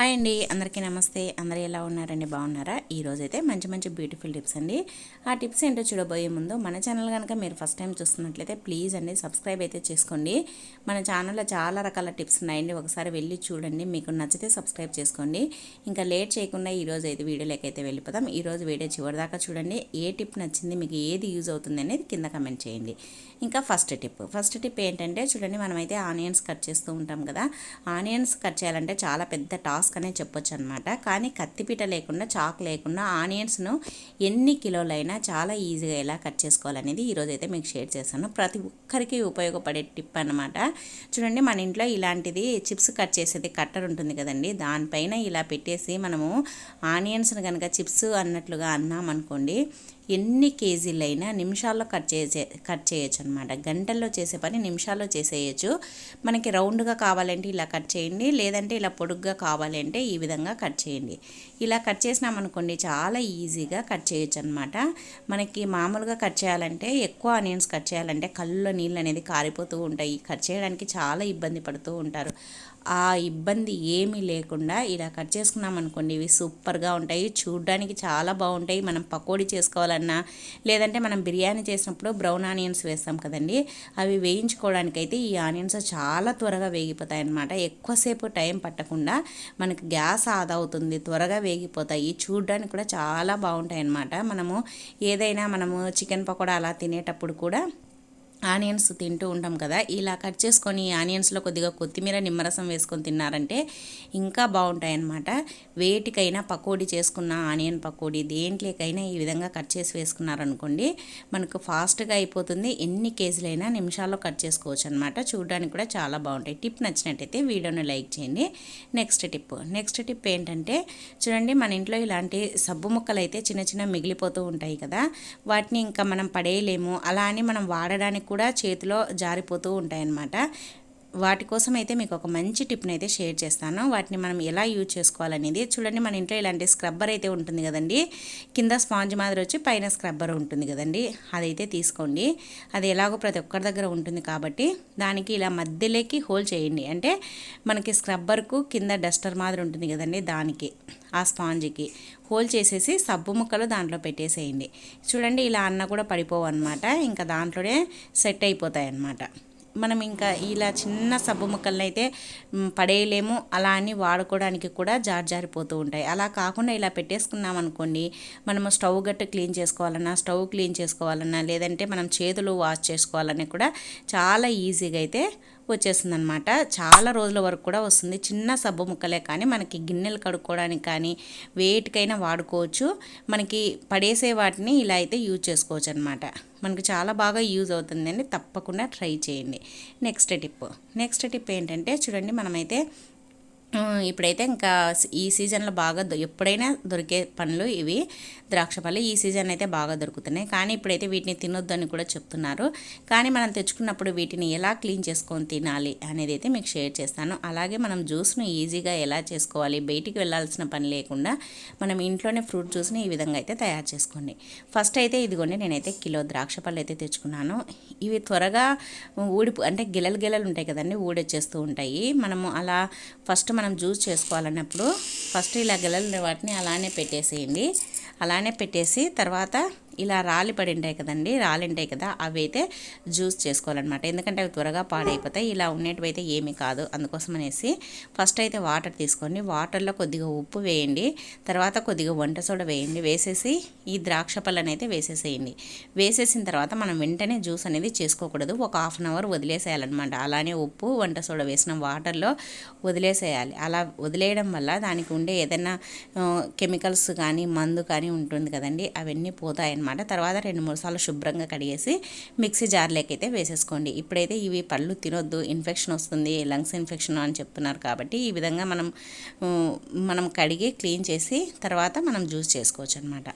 Hi అండి అందరికీ నమస్తే. అందరూ ఎలా ఉన్నారండి? బాగున్నారా? ఈరోజు అయితే మంచి మంచి బ్యూటిఫుల్ టిప్స్ అండి. ఆ టిప్స్ ఏంటో చూడబోయే ముందు మన ఛానల్ కనుక మీరు ఫస్ట్ టైం చూస్తున్నట్లయితే ప్లీజ్ అండి సబ్స్క్రైబ్ అయితే చేసుకోండి. మన ఛానల్లో చాలా రకాల టిప్స్ ఉన్నాయండి. ఒకసారి వెళ్ళి చూడండి. మీకు నచ్చితే సబ్స్క్రైబ్ చేసుకోండి. ఇంకా లేట్ చేయకుండా ఈరోజు అయితే వీడియోలోకి అయితే వెళ్ళిపోతాం ఈరోజు వీడియో చివరిదాకా చూడండి. ఏ టిప్ నచ్చింది మీకు ఏది యూజ్ అవుతుంది అనేది కింద కమెంట్ చేయండి. ఇంకా ఫస్ట్ టిప్. ఫస్ట్ టిప్ ఏంటంటే చూడండి మనమైతే ఆనియన్స్ కట్ చేస్తూ ఉంటాం కదా. ఆనియన్స్ కట్ చేయాలంటే చాలా పెద్ద టాస్క్ టాస్క్ అనే చెప్పొచ్చు అనమాట కానీ కత్తిపీట లేకుండా చాక్ లేకుండా ఆనియన్స్ను ఎన్ని కిలోలైనా చాలా ఈజీగా ఎలా కట్ చేసుకోవాలనేది ఈరోజు అయితే మీకు షేర్ చేస్తాను. ప్రతి ఒక్కరికి ఉపయోగపడే టిప్ అనమాట చూడండి మన ఇంట్లో ఇలాంటిది చిప్స్ కట్ చేసేది కట్టర్ ఉంటుంది కదండి. దానిపైన ఇలా పెట్టేసి మనము ఆనియన్స్ని కనుక చిప్స్ అన్నట్లుగా అన్నామనుకోండి ఎన్ని కేజీలైనా నిమిషాల్లో కట్ చేసే కట్ చేయొచ్చు అనమాట గంటల్లో చేసే పని నిమిషాల్లో చేసేయచ్చు. మనకి రౌండ్గా కావాలంటే ఇలా కట్ చేయండి లేదంటే ఇలా పొడుగ్గా కావాలంటే ఈ విధంగా కట్ చేయండి. ఇలా కట్ చేసినామనుకోండి చాలా ఈజీగా కట్ చేయొచ్చు అనమాట మనకి మామూలుగా కట్ చేయాలంటే ఎక్కువ ఆనియన్స్ కట్ చేయాలంటే కళ్ళులో నీళ్ళు అనేది కారిపోతూ ఉంటాయి. కట్ చేయడానికి చాలా ఇబ్బంది పడుతూ ఉంటారు. ఆ ఇబ్బంది ఏమీ లేకుండా ఇలా కట్ చేసుకున్నాం అనుకోండి. ఇవి సూపర్గా ఉంటాయి. చూడడానికి చాలా బాగుంటాయి. మనం పకోడీ చేసుకోవాలన్నా లేదంటే మనం బిర్యానీ చేసినప్పుడు బ్రౌన్ ఆనియన్స్ వేస్తాం కదండి. అవి వేయించుకోవడానికైతే ఈ ఆనియన్స్ చాలా త్వరగా వేగిపోతాయి అన్నమాట ఎక్కువసేపు టైం పట్టకుండా మనకి గ్యాస్ ఆదా అవుతుంది. త్వరగా వేగిపోతాయి. చూడడానికి కూడా చాలా బాగుంటాయి అన్నమాట మనము ఏదైనా మనము చికెన్ పకోడా అలా తినేటప్పుడు కూడా ఆనియన్స్ తింటూ ఉంటాం కదా ఇలా కట్ చేసుకొని ఆనియన్స్లో కొద్దిగా కొత్తిమీర నిమ్మరసం వేసుకొని తిన్నారంటే ఇంకా బాగుంటాయి అన్నమాట వేటికైనా పకోడీ చేసుకున్న ఆనియన్ పకోడీ దేంట్లోకైనా ఈ విధంగా కట్ చేసి వేసుకున్నారనుకోండి మనకు ఫాస్ట్గా అయిపోతుంది. ఎన్ని కేజీలైనా నిమిషాల్లో కట్ చేసుకోవచ్చు అనమాట చూడడానికి కూడా చాలా బాగుంటాయి. టిప్ నచ్చినట్టయితే వీడియోని లైక్ చేయండి. Next tip. నెక్స్ట్ టిప్ ఏంటంటే చూడండి మన ఇంట్లో ఇలాంటి సబ్బు ముక్కలు అయితే చిన్న చిన్న మిగిలిపోతూ ఉంటాయి కదా వాటిని ఇంకా మనం పడేయలేము. అలా అని మనం వాడడానికి కూడా చేతిలో జారిపోతూ ఉంటాయన్నమాట. వాటి కోసం అయితే మీకు ఒక మంచి టిప్ని అయితే షేర్ చేస్తాను. వాటిని మనం ఎలా యూజ్ చేసుకోవాలనేది. చూడండి మన ఇంట్లో ఇలాంటి స్క్రబ్బర్ అయితే ఉంటుంది కదండి. కింద స్పాంజ్ మాదిరి వచ్చి పైన స్క్రబ్బర్ ఉంటుంది కదండి. అదైతే తీసుకోండి. అది ఎలాగో ప్రతి ఒక్కరి దగ్గర ఉంటుంది కాబట్టి దానికి ఇలా మధ్యలోకి హోల్ చేయండి. అంటే మనకి స్క్రబ్బర్కు కింద డస్టర్ మాదిరి ఉంటుంది కదండి దానికి ఆ స్పాంజ్కి. హోల్ చేసేసి సబ్బు ముక్కలు దాంట్లో పెట్టేసేయండి. చూడండి ఇలా అన్న కూడా పడిపోవు అనమాట ఇంకా దాంట్లోనే సెట్ అయిపోతాయి అన్నమాట మనం ఇంకా ఇలా చిన్న సబ్బు ముక్కలను అయితే పడేయలేము. అలా అని వాడుకోవడానికి కూడా జార్ జారిపోతూ ఉంటాయి. అలా కాకుండా ఇలా పెట్టేసుకున్నాం అనుకోండి మనము స్టవ్ గట్టు క్లీన్ చేసుకోవాలన్నా స్టవ్ క్లీన్ చేసుకోవాలన్నా లేదంటే మనం చేతులు వాష్ చేసుకోవాలన్నా కూడా చాలా ఈజీగా అయితే వచ్చేస్తుంది అనమాట చాలా రోజుల వరకు కూడా వస్తుంది. చిన్న సబ్బు ముక్కలే కానీ మనకి గిన్నెలు కడుక్కోవడానికి కానీ వేటికైనా వాడుకోవచ్చు. మనకి పడేసే వాటిని ఇలా అయితే యూజ్ చేసుకోవచ్చు అనమాట మనకు చాలా బాగా యూజ్ అవుతుందండి. తప్పకుండా ట్రై చేయండి. Next tip. నెక్స్ట్ టిప్ ఏంటంటే చూడండి మనమైతే ఇప్పుడైతే ఇంకా ఈ సీజన్లో బాగా ఎప్పుడైనా దొరికే పండ్లు ఇవి. ద్రాక్ష పళ్ళు ఈ సీజన్ అయితే బాగా దొరుకుతున్నాయి. కానీ ఇప్పుడైతే వీటిని తినొద్దు అని కూడా చెప్తున్నారు. కానీ మనం తెచ్చుకున్నప్పుడు వీటిని ఎలా క్లీన్ చేసుకొని తినాలి అనేది అయితే మీకు షేర్ చేస్తాను. అలాగే మనం జ్యూస్ను ఈజీగా ఎలా చేసుకోవాలి బయటికి వెళ్ళాల్సిన పని లేకుండా మనం ఇంట్లోనే ఫ్రూట్ జ్యూస్ని ఈ విధంగా అయితే తయారు చేసుకోండి. ఫస్ట్ అయితే ఇదిగోండి నేనైతే కిలో ద్రాక్ష పళ్ళు అయితే తెచ్చుకున్నాను. ఇవి త్వరగా ఊడి అంటే గిలలు గిలలు ఉంటాయి కదండి ఊడొచ్చేస్తూ ఉంటాయి. మనము అలా ఫస్ట్ మనం జ్యూస్ చేసుకోవాలన్నప్పుడు ఫస్ట్ ఇలా గెలలు వాటిని అలానే పెట్టేసేయండి. అలానే పెట్టేసి తర్వాత ఇలా రాలి పడి ఉంటాయి కదండి రాలి ఉంటాయి కదా అవి అయితే జ్యూస్ చేసుకోవాలన్నమాట. ఎందుకంటే అవి త్వరగా పాడైపోతాయి ఇలా అయితే ఏమీ కాదు. అందుకోసం అనేసి ఫస్ట్ అయితే వాటర్ తీసుకోండి. వాటర్లో కొద్దిగా ఉప్పు వేయండి తర్వాత కొద్దిగా వంట సోడా వేయండి వేసేసి ఈ ద్రాక్ష పళ్ళని అయితే వేసేసేయండి. వేసేసిన తర్వాత మనం వెంటనే జ్యూస్ అనేది చేసుకోకూడదు. ఒక హాఫ్ అన్ అవర్ వదిలేసేయాలన్నమాట. అలానే ఉప్పు వంట సోడా వేసిన వాటర్లో వదిలేసేయాలి. అలా వదిలేయడం వల్ల దానికి ఉండే ఏదైనా కెమికల్స్ కానీ మందు కానీ ఉంటుంది కదండి అవన్నీ పోతాయన్నమాట. అనమాట తర్వాత రెండు మూడు సార్లు శుభ్రంగా కడిగేసి మిక్సీ జార్లోకి అయితే వేసేసుకోండి. ఇప్పుడైతే ఇవి పళ్ళు తినొద్దు ఇన్ఫెక్షన్ వస్తుంది లంగ్స్ ఇన్ఫెక్షన్ అని చెప్తున్నారు కాబట్టి ఈ విధంగా మనం మనం కడిగి క్లీన్ చేసి తర్వాత మనం జ్యూస్ చేసుకోవచ్చు అనమాట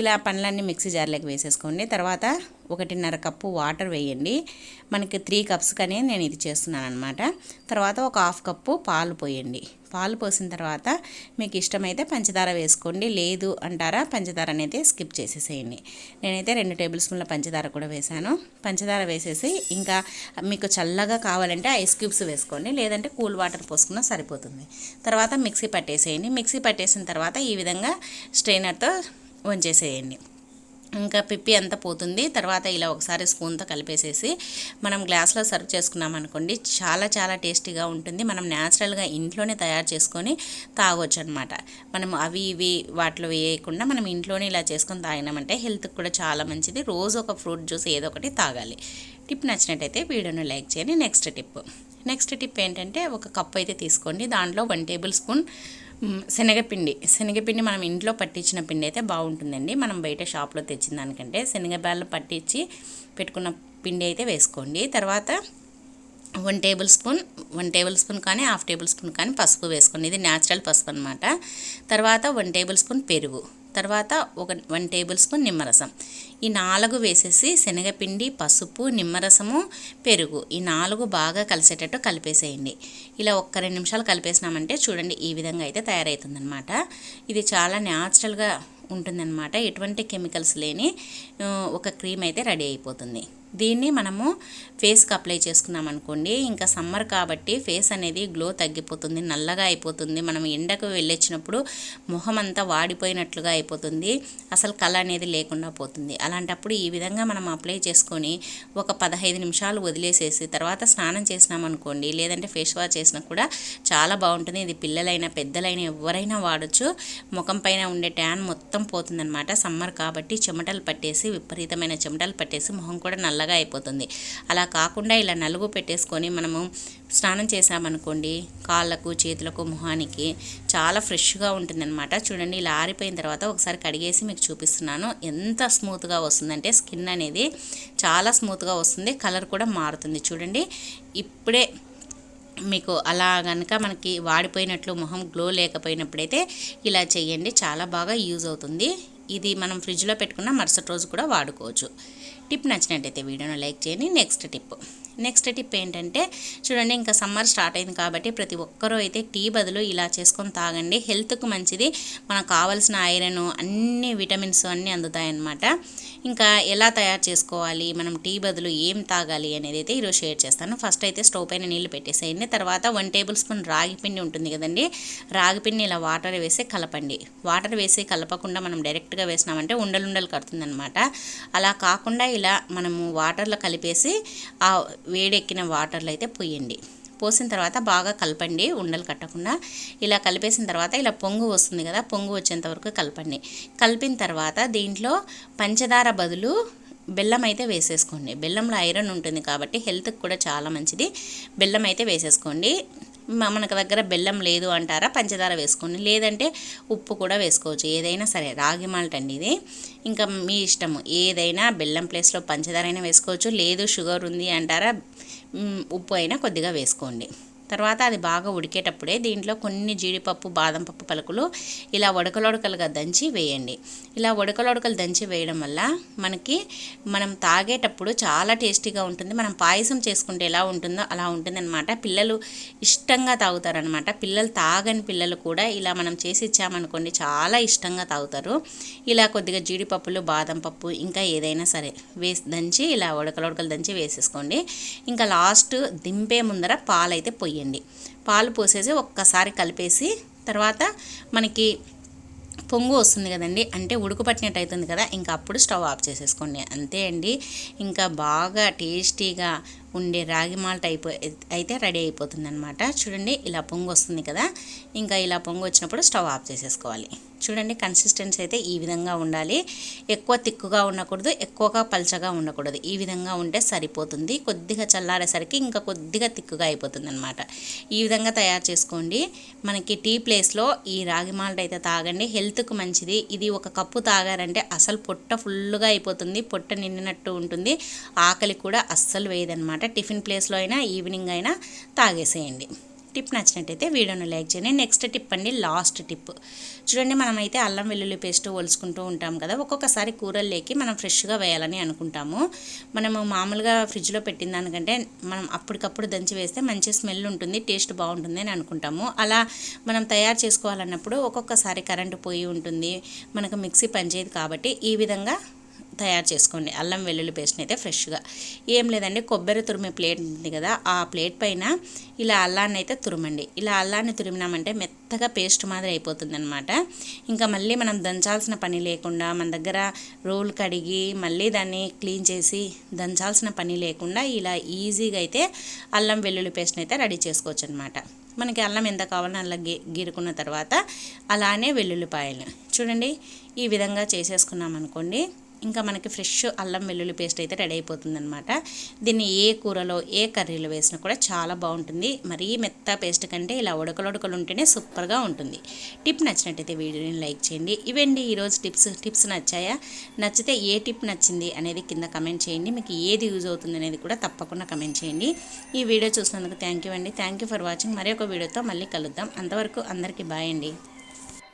ఇలా పండ్లన్నీ మిక్సీ జార్లోకి వేసేసుకోండి. తర్వాత ఒకటిన్నర కప్పు వాటర్ వేయండి. మనకి త్రీ కప్స్ కానీ నేను ఇది చేస్తున్నాను అనమాట తర్వాత ఒక హాఫ్ కప్పు పాలు పోయండి. పాలు పోసిన తర్వాత మీకు ఇష్టమైతే పంచదార వేసుకోండి. లేదు అంటారా పంచదార అనేది స్కిప్ చేసేసేయండి. నేనైతే రెండు టేబుల్ స్పూన్ల పంచదార కూడా వేశాను. పంచదార వేసేసి ఇంకా మీకు చల్లగా కావాలంటే ఐస్ క్యూబ్స్ వేసుకోండి. లేదంటే కూల్ వాటర్ పోసుకున్నా సరిపోతుంది. తర్వాత మిక్సీ పట్టేసేయండి. మిక్సీ పట్టేసిన తర్వాత ఈ విధంగా స్ట్రైనర్తో వంచేసేయండి. ఇంకా పిప్పి అంతా పోతుంది తర్వాత ఇలా ఒకసారి స్పూన్తో కలిపేసేసి మనం గ్లాస్లో సర్వ్ చేసుకున్నాం అనుకోండి చాలా చాలా టేస్టీగా ఉంటుంది. మనం న్యాచురల్గా ఇంట్లోనే తయారు చేసుకొని తాగొచ్చు అనమాట మనం అవి ఇవి వాటిలో వేయకుండా మనం ఇంట్లోనే ఇలా చేసుకొని తాగినామంటే హెల్త్కి కూడా చాలా మంచిది. రోజు ఒక ఫ్రూట్ జ్యూస్ ఏదో ఒకటి తాగాలి. టిప్ నచ్చినట్టయితే వీడియోను లైక్ చేయండి. Next tip. నెక్స్ట్ టిప్ ఏంటంటే ఒక కప్ అయితే తీసుకోండి. దాంట్లో వన్ టేబుల్ స్పూన్ శనగపిండి. శనగపిండి మనం ఇంట్లో పట్టించిన పిండి అయితే బాగుంటుందండి. మనం బయట షాప్లో తెచ్చిన దానికంటే శనగబ్యాళ్ళు పట్టించి పెట్టుకున్న పిండి అయితే వేసుకోండి. తర్వాత one tablespoon one tablespoon కానీ హాఫ్ టేబుల్ స్పూన్ కానీ పసుపు వేసుకోండి. ఇది న్యాచురల్ పసుపు అనమాట తర్వాత వన్ టేబుల్ స్పూన్ పెరుగు. తర్వాత ఒక వన్ టేబుల్ స్పూన్ నిమ్మరసం. ఈ నాలుగు వేసేసి శనగపిండి పసుపు నిమ్మరసము పెరుగు ఈ నాలుగు బాగా కలిసేటట్టు కలిపేసేయండి. ఇలా ఒక్క రెండు నిమిషాలు కలిపేసినామంటే చూడండి ఈ విధంగా అయితే తయారవుతుందన్నమాట ఇది చాలా న్యాచురల్గా ఉంటుందన్నమాట. ఎటువంటి కెమికల్స్ లేని ఒక క్రీమ్ అయితే రెడీ అయిపోతుంది. దీన్ని మనము ఫేస్కి అప్లై చేసుకున్నాం అనుకోండి ఇంకా సమ్మర్ కాబట్టి ఫేస్ అనేది గ్లో తగ్గిపోతుంది నల్లగా అయిపోతుంది. మనం ఎండకు వెళ్ళొచ్చినప్పుడు మొహం అంతా వాడిపోయినట్లుగా అయిపోతుంది. అసలు కళ అనేది లేకుండా పోతుంది. అలాంటప్పుడు ఈ విధంగా మనం అప్లై చేసుకొని ఒక పదహైదు నిమిషాలు వదిలేసేసి తర్వాత స్నానం చేసినాం అనుకోండి లేదంటే ఫేస్ వాష్ చేసినా కూడా చాలా బాగుంటుంది. ఇది పిల్లలైనా పెద్దలైనా ఎవరైనా వాడచ్చు. ముఖం పైన ఉండే ట్యాన్ మొత్తం పోతుందన్నమాట. సమ్మర్ కాబట్టి చెమటలు పట్టేసి విపరీతమైన చెమటలు పట్టేసి మొహం కూడా నల్ల నల్లగా అయిపోతుంది. అలా కాకుండా ఇలా నలుగు పెట్టేసుకొని మనము స్నానం చేసామనుకోండి కాళ్ళకు చేతులకు మొహానికి చాలా ఫ్రెష్గా ఉంటుందన్నమాట. చూడండి ఇలా ఆరిపోయిన తర్వాత ఒకసారి కడిగేసి మీకు చూపిస్తున్నాను. ఎంత స్మూత్గా వస్తుందంటే స్కిన్ అనేది చాలా స్మూత్గా వస్తుంది కలర్ కూడా మారుతుంది. చూడండి ఇప్పుడే మీకు అలా కనుక మనకి వాడిపోయినట్లు మొహం గ్లో లేకపోయినప్పుడైతే ఇలా చేయండి. చాలా బాగా యూజ్ అవుతుంది. ఇది మనం ఫ్రిడ్జ్లో పెట్టుకున్న మరుసటి రోజు కూడా వాడుకోవచ్చు. టిప్ నచ్చినట్టయితే వీడియోను లైక్ చేయండి. Next tip. నెక్స్ట్ టిప్ ఏంటంటే చూడండి ఇంకా సమ్మర్ స్టార్ట్ అయింది కాబట్టి ప్రతి ఒక్కరూ అయితే టీ బదులు ఇలా చేసుకొని తాగండి. హెల్త్కు మంచిది. మనకు కావాల్సిన ఐరన్ అన్ని విటమిన్స్ అన్నీ అందుతాయన్నమాట. ఇంకా ఎలా తయారు చేసుకోవాలి మనం టీ బదులు ఏం తాగాలి అనేది అయితే ఈరోజు షేర్ చేస్తాను. ఫస్ట్ అయితే స్టవ్ పైన నీళ్ళు పెట్టేసేయండి. తర్వాత వన్ టేబుల్ స్పూన్ రాగి పిండి ఉంటుంది కదండి. రాగి పిండి ఇలా వాటర్ వేసి కలపండి. వాటర్ వేసి కలపకుండా మనం డైరెక్ట్గా వేసినామంటే ఉండలుండలు కడుతుంది కడుతుందనమాట అలా కాకుండా ఇలా మనము వాటర్లో కలిపేసి ఆ వేడెక్కిన వాటర్లో అయితే పోయండి. పోసిన తర్వాత బాగా కలపండి ఉండలు కట్టకుండా. ఇలా కలిపేసిన తర్వాత ఇలా పొంగు వస్తుంది కదా పొంగు వచ్చేంత వరకు కలపండి. కలిపిన తర్వాత దీంట్లో పంచదార బదులు బెల్లం అయితే వేసేసుకోండి. బెల్లంలో ఐరన్ ఉంటుంది కాబట్టి హెల్త్కి కూడా చాలా మంచిది. బెల్లం అయితే వేసేసుకోండి. మనకు దగ్గర బెల్లం లేదు అంటారా? పంచదార వేసుకోండి లేదంటే ఉప్పు కూడా వేసుకోవచ్చు. ఏదైనా సరే రాగి మాల్ట్ అండి ఇది. ఇంకా మీ ఇష్టము ఏదైనా బెల్లం ప్లేస్లో పంచదార అయినా వేసుకోవచ్చు. లేదు షుగర్ ఉంది అంటారా? ఉప్పు అయినా కొద్దిగా వేసుకోండి. తర్వాత అది బాగా ఉడికేటప్పుడే దీంట్లో కొన్ని జీడిపప్పు బాదం పప్పు పలుకులు ఇలా ఉడకలొడకలుగా దంచి వేయండి. ఇలా ఉడకలొడకలు దంచి వేయడం వల్ల మనకి మనం తాగేటప్పుడు చాలా టేస్టీగా ఉంటుంది. మనం పాయసం చేసుకుంటే ఎలా ఉంటుందో అలా ఉంటుందన్నమాట. పిల్లలు ఇష్టంగా తాగుతారనమాట పిల్లలు తాగని పిల్లలు కూడా ఇలా మనం చేసి ఇచ్చామనుకోండి చాలా ఇష్టంగా తాగుతారు. ఇలా కొద్దిగా జీడిపప్పులు బాదం పప్పు ఇంకా ఏదైనా సరే వేసి దంచి ఇలా ఉడకలొడకలు దంచి వేసేసుకోండి. ఇంకా లాస్ట్ దింపే ముందర పాలైతే పొయ్యి పోయండి పాలు పోసేసి ఒక్కసారి కలిపేసి తర్వాత మనకి పొంగు వస్తుంది కదండి అంటే ఉడుకుపట్టినట్టు అవుతుంది కదా ఇంకా అప్పుడు స్టవ్ ఆఫ్ చేసేసుకోండి. అంతే అండి. ఇంకా బాగా టేస్టీగా ఉండే రాగి మాల్ట్ అయిపో అయితే రెడీ అయిపోతుంది అనమాట చూడండి ఇలా పొంగు వస్తుంది కదా ఇంకా ఇలా పొంగు వచ్చినప్పుడు స్టవ్ ఆఫ్ చేసేసుకోవాలి. చూడండి కన్సిస్టెన్సీ అయితే ఈ విధంగా ఉండాలి. ఎక్కువ తిక్కుగా ఉండకూడదు ఎక్కువగా పల్చగా ఉండకూడదు. ఈ విధంగా ఉంటే సరిపోతుంది. కొద్దిగా చల్లారేసరికి ఇంకా కొద్దిగా తిక్కుగా అయిపోతుంది అనమాట ఈ విధంగా తయారు చేసుకోండి. మనకి టీ ప్లేస్లో ఈ రాగి మాల్ట్ అయితే తాగండి. హెల్త్కు మంచిది. ఇది ఒక కప్పు తాగారంటే అసలు పొట్ట ఫుల్గా అయిపోతుంది. పొట్ట నిండినట్టు ఉంటుంది. ఆకలి కూడా అస్సలు వేయదనమాట టిఫిన్ ప్లేస్లో అయినా ఈవినింగ్ అయినా తాగేసేయండి. టిప్ నచ్చినట్టయితే వీడియోను లైక్ చేయండి. నెక్స్ట్ టిప్ అండి లాస్ట్ టిప్. చూడండి మనమైతే అల్లం వెల్లుల్లి పేస్ట్ ఒలుచుకుంటూ ఉంటాం కదా ఒక్కొక్కసారి కూరల్లోకి మనం ఫ్రెష్గా వేయాలని అనుకుంటాము. మనము మామూలుగా ఫ్రిడ్జ్లో పెట్టిన దానికంటే మనం అప్పటికప్పుడు దంచి వేస్తే మంచి స్మెల్ ఉంటుంది టేస్ట్ బాగుంటుంది అని అనుకుంటాము. అలా మనం తయారు చేసుకోవాలన్నప్పుడు ఒక్కొక్కసారి కరెంటు పోయి ఉంటుంది మనకు మిక్సీ పనిచేయదు కాబట్టి ఈ విధంగా తయారు చేసుకోండి. అల్లం వెల్లుల్లి పేస్ట్ని అయితే ఫ్రెష్గా. ఏం లేదండి కొబ్బరి తురిమే ప్లేట్ ఉంది కదా ఆ ప్లేట్ పైన ఇలా అల్లాన్ని అయితే తురమండి. ఇలా అల్లాన్ని తురిమినామంటే మెత్తగా పేస్ట్ మాదిరి అయిపోతుంది అనమాట ఇంకా మళ్ళీ మనం దంచాల్సిన పని లేకుండా మన దగ్గర రోల్ కడిగి మళ్ళీ దాన్ని క్లీన్ చేసి దంచాల్సిన పని లేకుండా ఇలా ఈజీగా అయితే అల్లం వెల్లుల్లి పేస్ట్ని అయితే రెడీ చేసుకోవచ్చు అనమాట మనకి అల్లం ఎంత కావాలో అలా గి గీరుకున్న తర్వాత అలానే వెల్లుల్లిపాయలు చూడండి ఈ విధంగా చేసేసుకున్నాం అనుకోండి ఇంకా మనకి ఫ్రెష్ అల్లం వెల్లుల్లి పేస్ట్ అయితే రెడీ అయిపోతుంది అనమాట దీన్ని ఏ కూరలో ఏ కర్రీలో వేసినా కూడా చాలా బాగుంటుంది. మరీ మెత్త పేస్ట్ కంటే ఇలా ఉడకలు ఉంటేనే సూపర్గా ఉంటుంది. టిప్ నచ్చినట్టయితే వీడియోని లైక్ చేయండి. ఇవండి ఈరోజు టిప్స్ టిప్స్ నచ్చాయా? నచ్చితే ఏ టిప్ నచ్చింది అనేది కింద కమెంట్ చేయండి. మీకు ఏది యూజ్ అవుతుంది అనేది కూడా తప్పకుండా కమెంట్ చేయండి. ఈ వీడియో చూసినందుకు థ్యాంక్ యూ అండి. Thank you for watching. మరి ఒక వీడియోతో మళ్ళీ కలుద్దాం. అంతవరకు అందరికీ బాయ్ అండి.